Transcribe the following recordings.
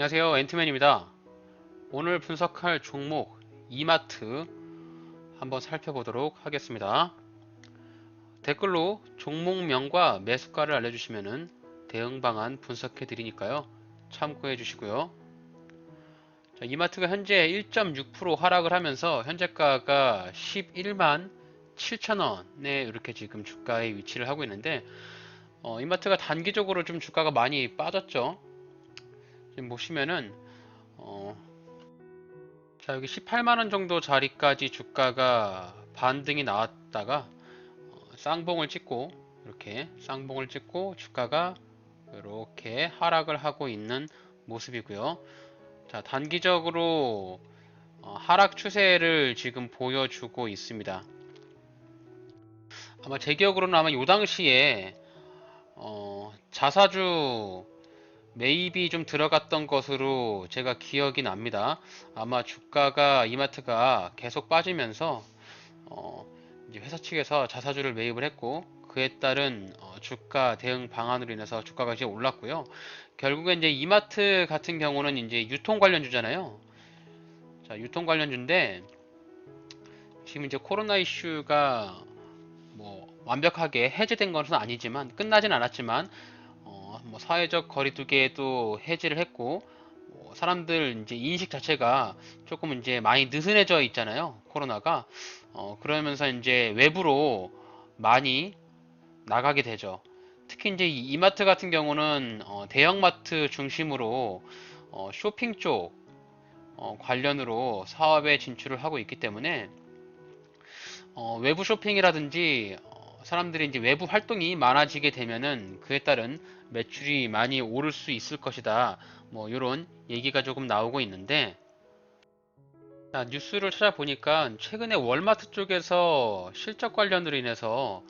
안녕하세요. 앤트맨입니다. 오늘 분석할 종목 이마트 한번 살펴보도록 하겠습니다. 댓글로 종목명과 매수가를 알려주시면 대응 방안 분석해 드리니까요. 참고해 주시고요. 자, 이마트가 현재 1.6% 하락을 하면서 현재가가 11만 7천원에 이렇게 지금 주가의 위치를 하고 있는데 어, 이마트가 단기적으로 좀 주가가 많이 빠졌죠 보시면은 어, 자 여기 18만원 정도 자리까지 주가가 반등이 나왔다가 어, 쌍봉을 찍고 이렇게 쌍봉을 찍고 주가가 이렇게 하락을 하고 있는 모습이고요. 자 단기적으로 어, 하락 추세를 지금 보여주고 있습니다. 아마 제 기억으로는 아마 요 당시에 어, 자사주 매입이 좀 들어갔던 것으로 제가 기억이 납니다. 아마 주가가 이마트가 계속 빠지면서 어, 회사 측에서 자사주를 매입을 했고 그에 따른 어, 주가 대응 방안으로 인해서 주가가 이제 올랐고요. 결국에 이제 이마트 같은 경우는 이제 유통 관련주잖아요. 자, 유통 관련주인데 지금 이제 코로나 이슈가 뭐 완벽하게 해제된 것은 아니지만 끝나진 않았지만 어, 뭐 사회적 거리두기에도 해지를 했고 뭐 사람들 이제 인식 자체가 조금 이제 많이 느슨해져 있잖아요 코로나가. 어, 그러면서 이제 외부로 많이 나가게 되죠. 특히 이제 이 이마트 같은 경우는 어, 대형마트 중심으로 어, 쇼핑 쪽 어, 관련으로 사업에 진출을 하고 있기 때문에 어, 외부 쇼핑이라든지 어, 사람들이 이제 외부 활동이 많아지게 되면은 그에 따른 매출이 많이 오를 수 있을 것이다. 뭐 이런 얘기가 조금 나오고 있는데 자, 뉴스를 찾아보니까 최근에 월마트 쪽에서 실적 관련으로 인해서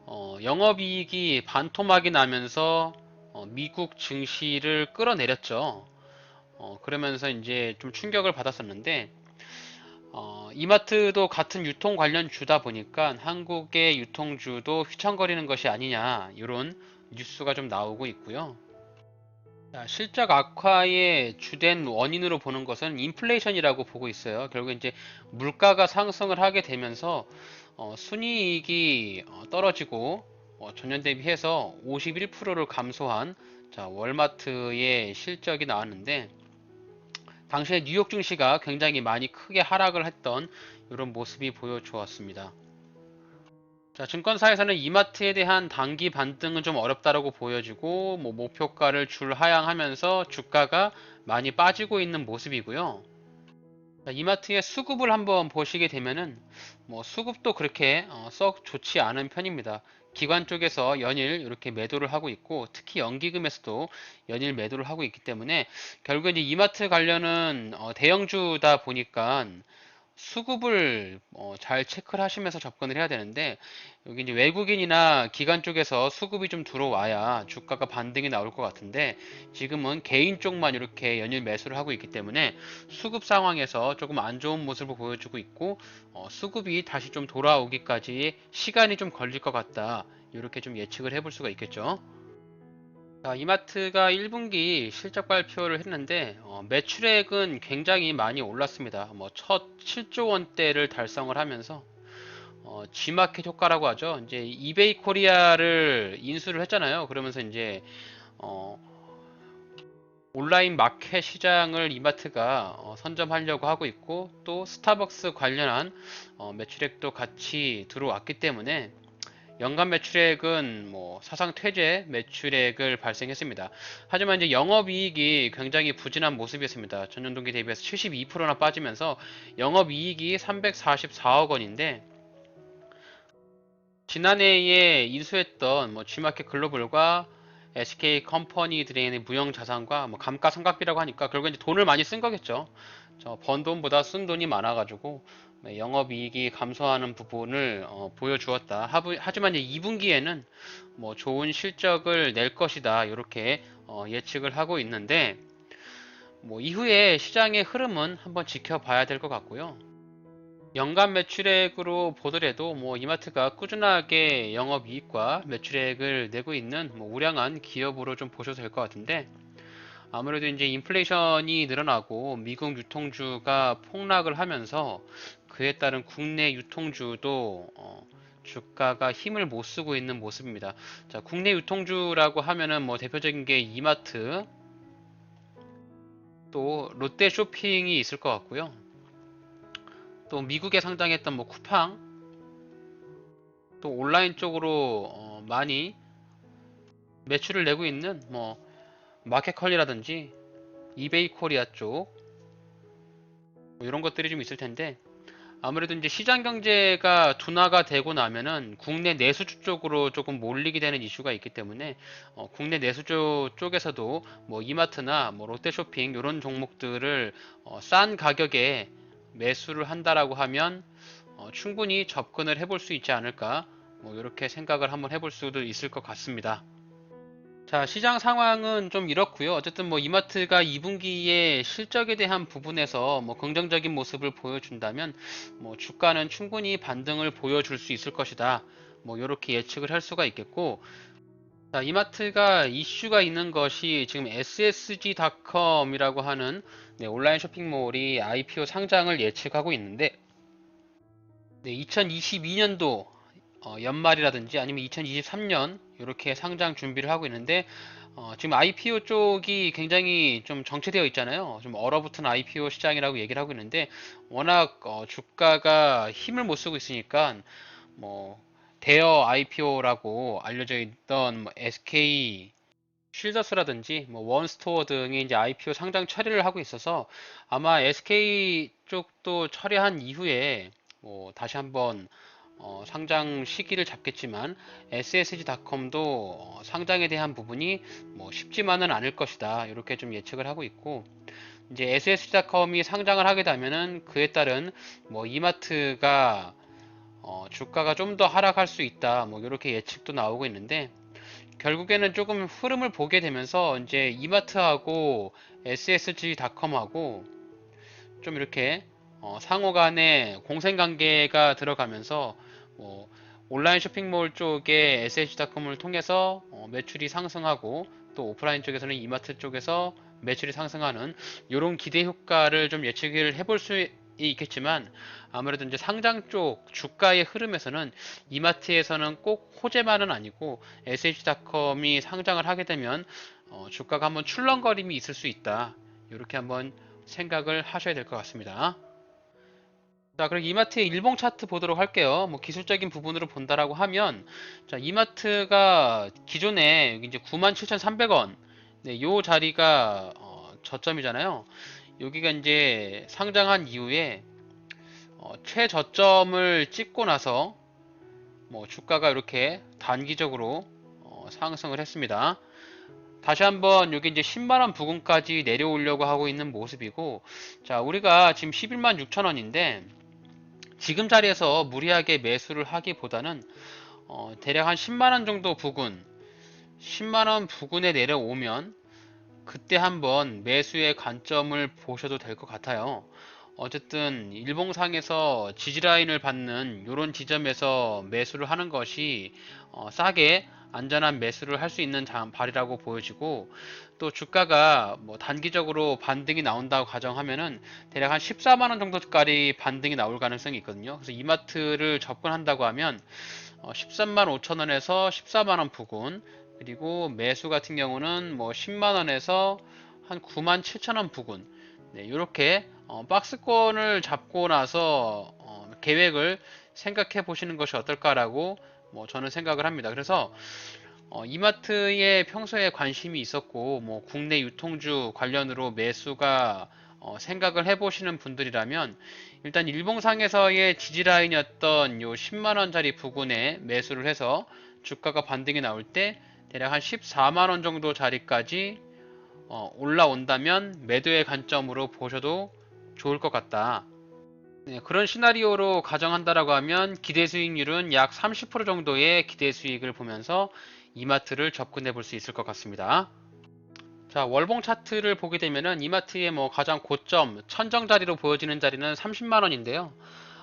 어, 영업이익이 반토막이 나면서 어, 미국 증시를 끌어내렸죠. 어, 그러면서 이제 좀 충격을 받았었는데 어, 이마트도 같은 유통 관련 주다 보니까 한국의 유통주도 휘청거리는 것이 아니냐 이런 뉴스가 좀 나오고 있고요. 자, 실적 악화의 주된 원인으로 보는 것은 인플레이션이라고 보고 있어요. 결국 이제 물가가 상승을 하게 되면서 어, 순이익이 어, 떨어지고 어, 전년 대비해서 51%를 감소한 자, 월마트의 실적이 나왔는데 당시에 뉴욕 증시가 굉장히 많이 크게 하락을 했던 이런 모습이 보여주었습니다. 자, 증권사에서는 이마트에 대한 단기 반등은 좀 어렵다라고 보여지고 뭐 목표가를 줄하향하면서 주가가 많이 빠지고 있는 모습이고요. 자, 이마트의 수급을 한번 보시게 되면은 뭐 수급도 그렇게 어, 썩 좋지 않은 편입니다. 기관 쪽에서 연일 이렇게 매도를 하고 있고 특히 연기금에서도 연일 매도를 하고 있기 때문에 결국 이제 이마트 관련은 어, 대형주다 보니까 수급을 어, 잘 체크를 하시면서 접근을 해야 되는데 여기 이제 외국인이나 기관 쪽에서 수급이 좀 들어와야 주가가 반등이 나올 것 같은데 지금은 개인 쪽만 이렇게 연일 매수를 하고 있기 때문에 수급 상황에서 조금 안 좋은 모습을 보여주고 있고 어, 수급이 다시 좀 돌아오기까지 시간이 좀 걸릴 것 같다 이렇게 좀 예측을 해볼 수가 있겠죠. 자, 이마트가 1분기 실적 발표를 했는데 어, 매출액은 굉장히 많이 올랐습니다. 뭐 첫 7조 원대를 달성을 하면서 어, G마켓 효과라고 하죠. 이제 이베이 코리아를 인수를 했잖아요. 그러면서 이제 어, 온라인 마켓 시장을 이마트가 어, 선점하려고 하고 있고 또 스타벅스 관련한 어, 매출액도 같이 들어왔기 때문에 연간 매출액은 뭐 사상 퇴재 매출액을 발생했습니다. 하지만 이제 영업이익이 굉장히 부진한 모습이었습니다. 전년 동기 대비해서 72%나 빠지면서 영업이익이 344억 원인데 지난해에 인수했던 뭐 G마켓 글로벌과 SK 컴퍼니들의 무형 자산과 뭐 감가상각비라고 하니까 결국 이제 돈을 많이 쓴 거겠죠. 저번 돈보다 쓴 돈이 많아가지고 네, 영업이익이 감소하는 부분을 어, 보여주었다. 하지만 이제 2분기에는 뭐 좋은 실적을 낼 것이다. 이렇게 어, 예측을 하고 있는데 뭐 이후에 시장의 흐름은 한번 지켜봐야 될 것 같고요. 연간 매출액으로 보더라도 뭐 이마트가 꾸준하게 영업이익과 매출액을 내고 있는 뭐 우량한 기업으로 좀 보셔도 될 것 같은데 아무래도 이제 인플레이션이 늘어나고 미국 유통주가 폭락을 하면서 그에 따른 국내 유통주도 어, 주가가 힘을 못 쓰고 있는 모습입니다. 자, 국내 유통주라고 하면은 뭐 대표적인 게 이마트, 또 롯데 쇼핑이 있을 것 같고요. 또 미국에 상장했던 뭐 쿠팡, 또 온라인 쪽으로 어, 많이 매출을 내고 있는 뭐 마켓컬리라든지 이베이 코리아 쪽 뭐 이런 것들이 좀 있을 텐데 아무래도 이제 시장 경제가 둔화가 되고 나면은 국내 내수주 쪽으로 조금 몰리게 되는 이슈가 있기 때문에 어, 국내 내수주 쪽에서도 뭐 이마트나 뭐 롯데쇼핑 이런 종목들을 어, 싼 가격에 매수를 한다라고 하면 어, 충분히 접근을 해볼 수 있지 않을까 뭐 이렇게 생각을 한번 해볼 수도 있을 것 같습니다. 자, 시장 상황은 좀 이렇고요. 어쨌든 뭐 이마트가 2분기에 실적에 대한 부분에서 뭐 긍정적인 모습을 보여준다면 뭐 주가는 충분히 반등을 보여줄 수 있을 것이다. 뭐 이렇게 예측을 할 수가 있겠고 자, 이마트가 이슈가 있는 것이 지금 ssg.com이라고 하는 네, 온라인 쇼핑몰이 IPO 상장을 예측하고 있는데 네, 2022년도 어, 연말이라든지 아니면 2023년 이렇게 상장 준비를 하고 있는데 어, 지금 IPO 쪽이 굉장히 좀 정체되어 있잖아요. 좀 얼어붙은 IPO 시장이라고 얘기를 하고 있는데 워낙 어, 주가가 힘을 못 쓰고 있으니까 뭐 대여 IPO라고 알려져 있던 뭐 SK 쉴더스라든지 뭐 원스토어 등이 이제 IPO 상장 처리를 하고 있어서 아마 SK 쪽도 처리한 이후에 뭐 다시 한번 어, 상장 시기를 잡겠지만 SSG.com도 어, 상장에 대한 부분이 뭐 쉽지만은 않을 것이다. 이렇게 좀 예측을 하고 있고 이제 SSG.com이 상장을 하게 되면은 그에 따른 뭐 이마트가 어, 주가가 좀 더 하락할 수 있다. 뭐 이렇게 예측도 나오고 있는데 결국에는 조금 흐름을 보게 되면서 이제 이마트하고 SSG.com하고 좀 이렇게 어, 상호 간에 공생 관계가 들어가면서 뭐 온라인 쇼핑몰 쪽에 SH.com을 통해서 어, 매출이 상승하고 또 오프라인 쪽에서는 이마트 쪽에서 매출이 상승하는 이런 기대 효과를 좀 예측을 해볼 수 있겠지만 아무래도 이제 상장 쪽 주가의 흐름에서는 이마트에서는 꼭 호재만은 아니고 SH.com이 상장을 하게 되면 어, 주가가 한번 출렁거림이 있을 수 있다. 이렇게 한번 생각을 하셔야 될 것 같습니다. 자, 그럼 이마트의 일봉 차트 보도록 할게요. 뭐 기술적인 부분으로 본다라고 하면 자, 이마트가 기존에 이제 97,300원 네, 요 자리가 어, 저점이잖아요. 여기가 이제 상장한 이후에 어, 최저점을 찍고 나서 뭐 주가가 이렇게 단기적으로 어, 상승을 했습니다. 다시 한번 여기 이제 10만원 부근까지 내려오려고 하고 있는 모습이고 자 우리가 지금 11만 6천원인데 지금 자리에서 무리하게 매수를 하기보다는 어, 대략 한 10만원 정도 부근 10만원 부근에 내려오면 그때 한번 매수의 관점을 보셔도 될 것 같아요. 어쨌든 일봉상에서 지지라인을 받는 이런 지점에서 매수를 하는 것이 어, 싸게 안전한 매수를 할 수 있는 발이라고 보여지고 또 주가가 뭐 단기적으로 반등이 나온다고 가정하면은 대략 한 14만 원 정도까지 반등이 나올 가능성이 있거든요. 그래서 이마트를 접근한다고 하면 어, 13만 5천 원에서 14만 원 부근 그리고 매수 같은 경우는 뭐 10만 원에서 한 9만 7천 원 부근 네, 이렇게 어, 박스권을 잡고 나서 어, 계획을 생각해 보시는 것이 어떨까라고 뭐 저는 생각을 합니다. 그래서 어, 이마트에 평소에 관심이 있었고 뭐 국내 유통주 관련으로 매수가 어, 생각을 해보시는 분들이라면 일단 일봉상에서의 지지라인이었던 요 10만원짜리 부근에 매수를 해서 주가가 반등이 나올 때 대략 한 14만원 정도 자리까지 어, 올라온다면 매도의 관점으로 보셔도 좋을 것 같다. 네, 그런 시나리오로 가정한다라고 하면 기대 수익률은 약 30% 정도의 기대 수익을 보면서 이마트를 접근해 볼 수 있을 것 같습니다. 자, 월봉 차트를 보게 되면은 이마트의 뭐 가장 고점, 천정 자리로 보여지는 자리는 30만 원인데요.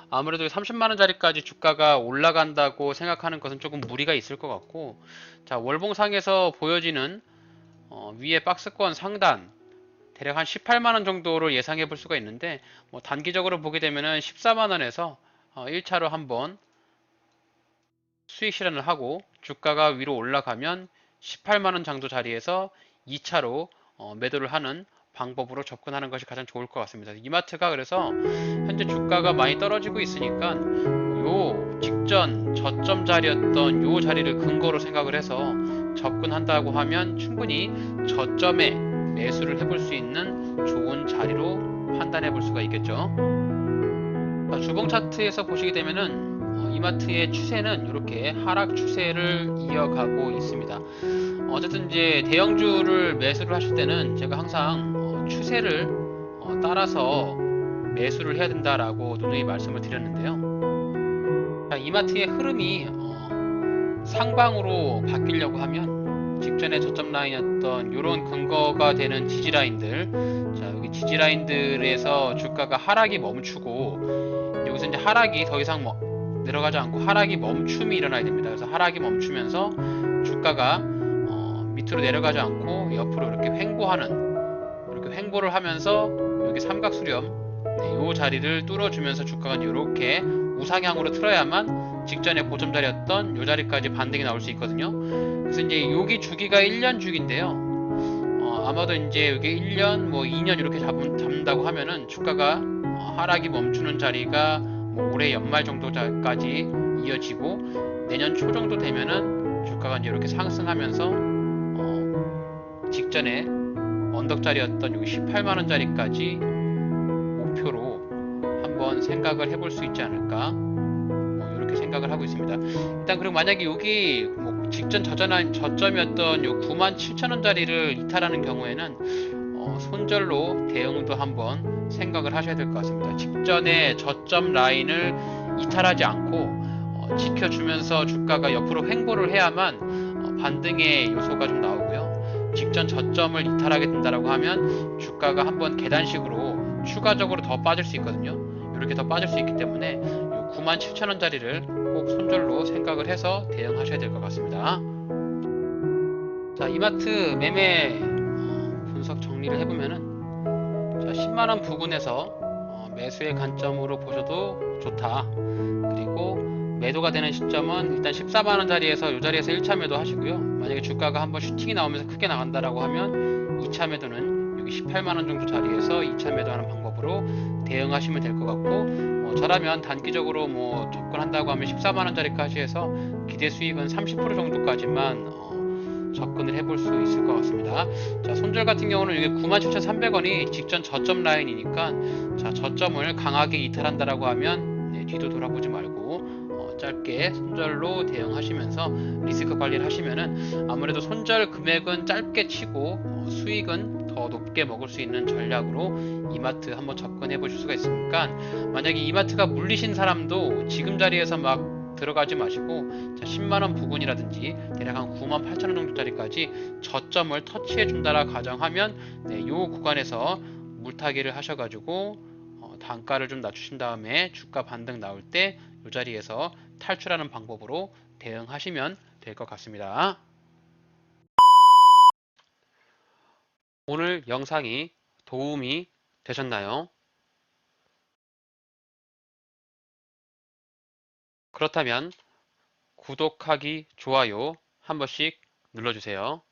아무래도 30만 원 자리까지 주가가 올라간다고 생각하는 것은 조금 무리가 있을 것 같고, 자, 월봉상에서 보여지는 어, 위에 박스권 상단 대략 한 18만원 정도를 예상해 볼 수가 있는데 뭐 단기적으로 보게 되면은 14만원에서 1차로 한번 수익 실현을 하고 주가가 위로 올라가면 18만원 정도 자리에서 2차로 어, 매도를 하는 방법으로 접근하는 것이 가장 좋을 것 같습니다. 이마트가 그래서 현재 주가가 많이 떨어지고 있으니까 요 직전 저점 자리였던 요 자리를 근거로 생각을 해서 접근한다고 하면 충분히 저점에 매수를 해볼 수 있는 좋은 자리로 판단해 볼 수가 있겠죠. 자, 주봉 차트에서 보시게 되면은 어, 이마트의 추세는 이렇게 하락 추세를 이어가고 있습니다. 어쨌든 이제 대형주를 매수를 하실 때는 제가 항상 어, 추세를 어, 따라서 매수를 해야 된다라고 누누이 말씀을 드렸는데요. 자, 이마트의 흐름이 어, 상방으로 바뀌려고 하면 직전에 저점 라인이었던 이런 근거가 되는 지지 라인들, 자 여기 지지 라인들에서 주가가 하락이 멈추고 여기서 이제 하락이 더 이상 뭐 내려가지 않고 하락이 멈춤이 일어나야 됩니다. 그래서 하락이 멈추면서 주가가 어, 밑으로 내려가지 않고 옆으로 이렇게 횡보하는 이렇게 횡보를 하면서 여기 삼각수렴 네, 요 자리를 뚫어주면서 주가가 이렇게 우상향으로 틀어야만 직전에 고점 자리였던 요 자리까지 반등이 나올 수 있거든요. 그래서 이제 여기 주기가 1년 주기인데요. 어, 아마도 이제 여기 1년 뭐 2년 이렇게 잡, 잡는다고 하면은 주가가 어, 하락이 멈추는 자리가 뭐 올해 연말 정도까지 이어지고 내년 초 정도 되면은 주가가 이제 이렇게 상승하면서 어, 직전에 언덕 자리였던 여기 18만 원짜리까지 목표로 한번 생각을 해볼 수 있지 않을까 뭐 이렇게 생각을 하고 있습니다. 일단 그리고 만약에 여기 뭐 직전 저전 저점이었던 요 9만 7천 원짜리를 이탈하는 경우에는 어, 손절로 대응도 한번 생각을 하셔야 될 것 같습니다. 직전에 저점 라인을 이탈하지 않고 어, 지켜주면서 주가가 옆으로 횡보를 해야만 어, 반등의 요소가 좀 나오고요. 직전 저점을 이탈하게 된다라고 하면 주가가 한번 계단식으로 추가적으로 더 빠질 수 있거든요. 이렇게 더 빠질 수 있기 때문에 97,000원짜리를 꼭 손절로 생각을 해서 대응하셔야 될 것 같습니다. 자, 이마트 매매 어, 분석 정리를 해보면은 자, 10만원 부근에서 어, 매수의 관점으로 보셔도 좋다. 그리고 매도가 되는 시점은 일단 14만원 자리에서 이 자리에서 1차 매도 하시고요. 만약에 주가가 한번 슈팅이 나오면서 크게 나간다라고 하면 2차 매도는 여기 18만원 정도 자리에서 2차 매도하는 방법으로 대응하시면 될 것 같고 뭐 저라면 단기적으로 뭐 접근한다고 하면 14만 원짜리까지 해서 기대 수익은 30% 정도까지만 어, 접근을 해볼 수 있을 것 같습니다. 자 손절 같은 경우는 이게 97,300원이 직전 저점 라인이니까 자 저점을 강하게 이탈한다라고 하면 네, 뒤도 돌아보지 말고 어, 짧게 손절로 대응하시면서 리스크 관리를 하시면은 아무래도 손절 금액은 짧게 치고 어, 수익은 더 높게 먹을 수 있는 전략으로 이마트 한번 접근해 보실 수가 있으니까 만약에 이마트가 물리신 사람도 지금 자리에서 막 들어가지 마시고 자 10만원 부근이라든지 대략 한 9만 8천원 정도짜리까지 저점을 터치해 준다라 가정하면 네, 요 구간에서 물타기를 하셔가지고 어, 단가를 좀 낮추신 다음에 주가 반등 나올 때이 자리에서 탈출하는 방법으로 대응하시면 될 것 같습니다. 오늘 영상이 도움이 되셨나요? 그렇다면 구독하기, 좋아요 한 번씩 눌러주세요.